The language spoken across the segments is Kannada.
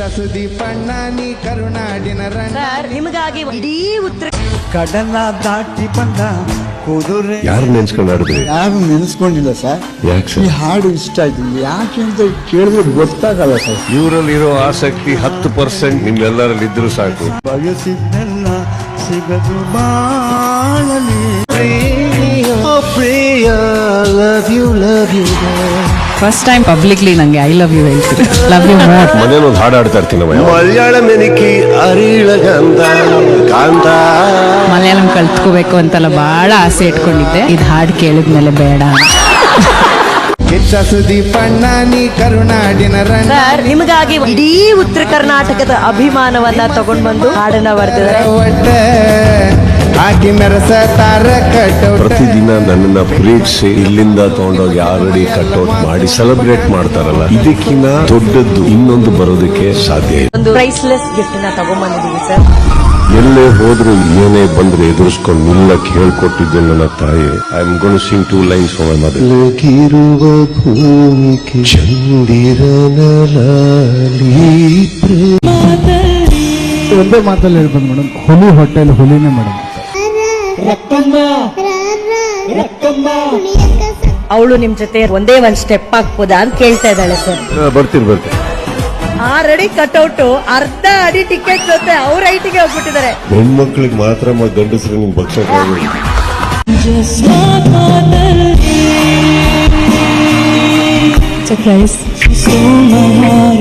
ಕೆಚ್ಚ ಸುದೀಪಣ್ಣ ನೀ ಕರುನಾಡಿನ ರಣ್ಣ ಸರ್ ನಿಮಗಾಗಿ ಇಡೀ ಉತ್ತರ ಕಡಲ ದಾಟಿ ಬಂದ ಕುದುರೆ. ಯಾರು ನೆನ್ಸ್ಕೊಂಡು ಯಾರು ನೆನೆಸ್ಕೊಂಡಿಲ್ಲ ಸರ್. ಯಾಕೆ ಈ ಸರ್ ಹಾಡು ಇಷ್ಟ ಆಯ್ತು. ಯಾಕೆ ಅಂತ ಕೇಳಿದ್ರೆ ಗೊತ್ತಾಗಲ್ಲ ಸರ್. ಇವರಲ್ಲಿರೋ ಆಸಕ್ತಿ ಹತ್ತು ಪರ್ಸೆಂಟ್ ನಿಮ್ಮೆಲ್ಲರಲ್ಲಿ ಇದ್ರು ಸಾಕು. ಬಯಸಿದ್ದೆಲ್ಲ ಸಿಗದು ಬಾಳಲಿ. ಫಸ್ಟ್ ಟೈಮ್ ಪಬ್ಲಿಕ್ಲಿ ನಂಗೆ ಐ ಲವ್ ಯು ಹೇಳ್ತೀರಿ. ಲವ್ ಯು ಮೋರ್ ಮನೇಲಿ ಒಂದು ಹಾಡು ಆಡ್ತಾ ಇರ್ತೀನಿ ಮಲಯಾಳ ಮೆನಿಕಿ ಅರಿಳ ಗಂಧ ಕಾಂತ. ಮಲಯಾಳಂ ಕಲ್ತ್ಕೋಬೇಕು ಅಂತೆಲ್ಲ ಬಹಳ ಆಸೆ ಇಟ್ಕೊಂಡಿದ್ದೆ. ಇದು ಹಾಡು ಕೇಳಿದ್ಮೇಲೆ ಬೇಡ ಕಿಚ್ಚ ಸುದೀಪಣ್ಣ ನೀ ಕರುನಾಡಿನ ರಂಗ ಸರ್ ನಿಮಗಾಗಿ ಇಡೀ ಉತ್ತರ ಕರ್ನಾಟಕದ ಅಭಿಮಾನವನ್ನ ತಗೊಂಡ್ ಬಂದು ಹಾಡನ್ನ ಬರ್ತಿದ್ದಾರೆ ಒಟ್ಟ ಹಾಕಿ ಮೆರಸ ಕಟೌಟ್ ಪ್ರತಿದಿನ ನನ್ನನ್ನ ಪ್ರೀತಿಸಿ ಇಲ್ಲಿಂದ ತಗೊಂಡೋಗಿ ಆಲ್ರೆಡಿ ಕಟ್ಔಟ್ ಮಾಡಿ ಸೆಲೆಬ್ರೇಟ್ ಮಾಡ್ತಾರಲ್ಲ ಇದಕ್ಕಿನ ದೊಡ್ಡದ್ದು ಇನ್ನೊಂದು ಬರೋದಕ್ಕೆ ಸಾಧ್ಯ ಇಲ್ಲ ಒಂದು ಪ್ರೈಸ್ಲೆಸ್ ಗಿಫ್ಟ್ನ ತಗೊಂಡ್ಬಂದಿದ್ದೀವಿ ಸರ್. ಎಲ್ಲೇ ಹೋದ್ರು ಏನೇ ಬಂದ್ರೆ ಎದುರಿಸ್ಕೊಂಡು ನಿಲ್ಲಕ್ ಹೇಳ್ಕೊಟ್ಟಿದ್ದೆ ನನ್ನ ತಾಯಿ. I am gonna sing two lines for my mother ಭೂಮಿಗೆ ಒಂದೇ ಮಾತಲ್ಲಿ ಹೇಳ್ಬೋದು ಮೇಡಮ್ ಹುಲಿ ಹೋಟೆಲ್ ಹುಲಿನೇ ಮೇಡಮ್ ಅವಳು ನಿಮ್ ಜೊತೆ ಒಂದೇ ಒಂದ್ ಸ್ಟೆಪ್ ಹಾಕ್ಬೋದಾ ಅಂತ ಕೇಳ್ತಾ ಇದ್ದಾಳೆ ಸರ್ ಬರ್ತೀನಿ ಬರ್ತೀನಿ. ಆರಡಿ ಕಟ್ಔಟ್ ಅರ್ಧ ಅಡಿ ಟಿಕೆಟ್ ಜೊತೆ ಅವ್ರ ಐಟಿಗೆ ಹೋಗ್ಬಿಟ್ಟಿದ್ದಾರೆ. ಹೆಣ್ಮಕ್ಳಿಗೆ ಮಾತ್ರ ಮ- ಗಂಡಸ್ರು ನಿಮ್ ಭಕ್ಷ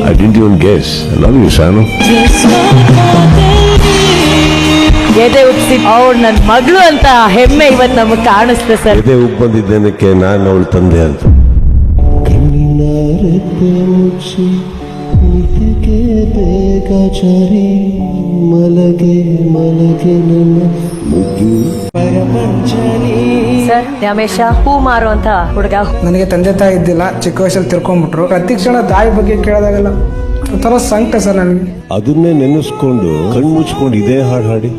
I didn't even guess love you Shanu ಎದೆ ಉಟ್ಸಿ ಅವಳು ನನ್ನ ಮಗಳು ಅಂತ ಹೆಮ್ಮೆ ಇವತ್ತು ನಮಗೆ ಕಾಣಿಸ್ತೆ ಸರ್. ಎದೆ ಉಪ್ಪು ಬಂದಿದ್ದೇನಕ್ಕೆ? ನಾನು ಅವಳ ತಂದೆ ಅಂತ. ಸರ್ ರಮೇಶ ಹೂ ಮಾರುವಂತ ಹುಡುಗ. ನನಗೆ ತಂದೆ ತಾಯಿ ಇದ್ದಿಲ್ಲ ಚಿಕ್ಕ ವಯಸ್ಸಲ್ಲಿ ತಿರ್ಕೊಂಡ್ಬಿಟ್ರು ಪ್ರತಿ ಕ್ಷಣ ತಾಯಿ ಬಗ್ಗೆ ಕೇಳಿದಾಗೆಲ್ಲ. ಒಂಥರ ಸಂಕಟ ಸರ್ ನನಗೆ. ಅದನ್ನೇ ನೆನೆಸ್ಕೊಂಡು ಕಣ್ಮುಚ್ಕೊಂಡು ಇದೇ ಹಾಡು ಹಾಡಿ.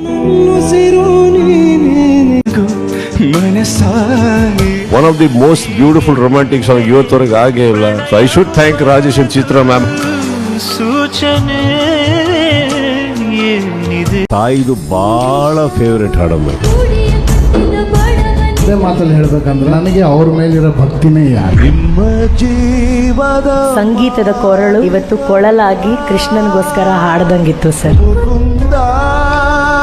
One of the most beautiful romantic song ಇವತ್ತವರೆಗೆ ಆಗೇ ಇಲ್ಲ. So I should thank Rajesh and Chitra ma'am ತಾಯಿದು ಬಹಳ ಫೇವರೆಟ್ ಹಾಡಮ್ಮ ಒಂದೇ ಮಾತಲ್ಲಿ ಹೇಳ್ಬೇಕಂದ್ರೆ ನನಗೆ ಅವ್ರ ಮೇಲಿರೋ ಭಕ್ತಿನೇ ಯಾರು? ಸಂಗೀತದ ಕೊರಳು ಇವತ್ತು ಕೊಳಲಾಗಿ ಕೃಷ್ಣನ್ಗೋಸ್ಕರ ಹಾಡ್ದಂಗಿತ್ತು ಸರ್.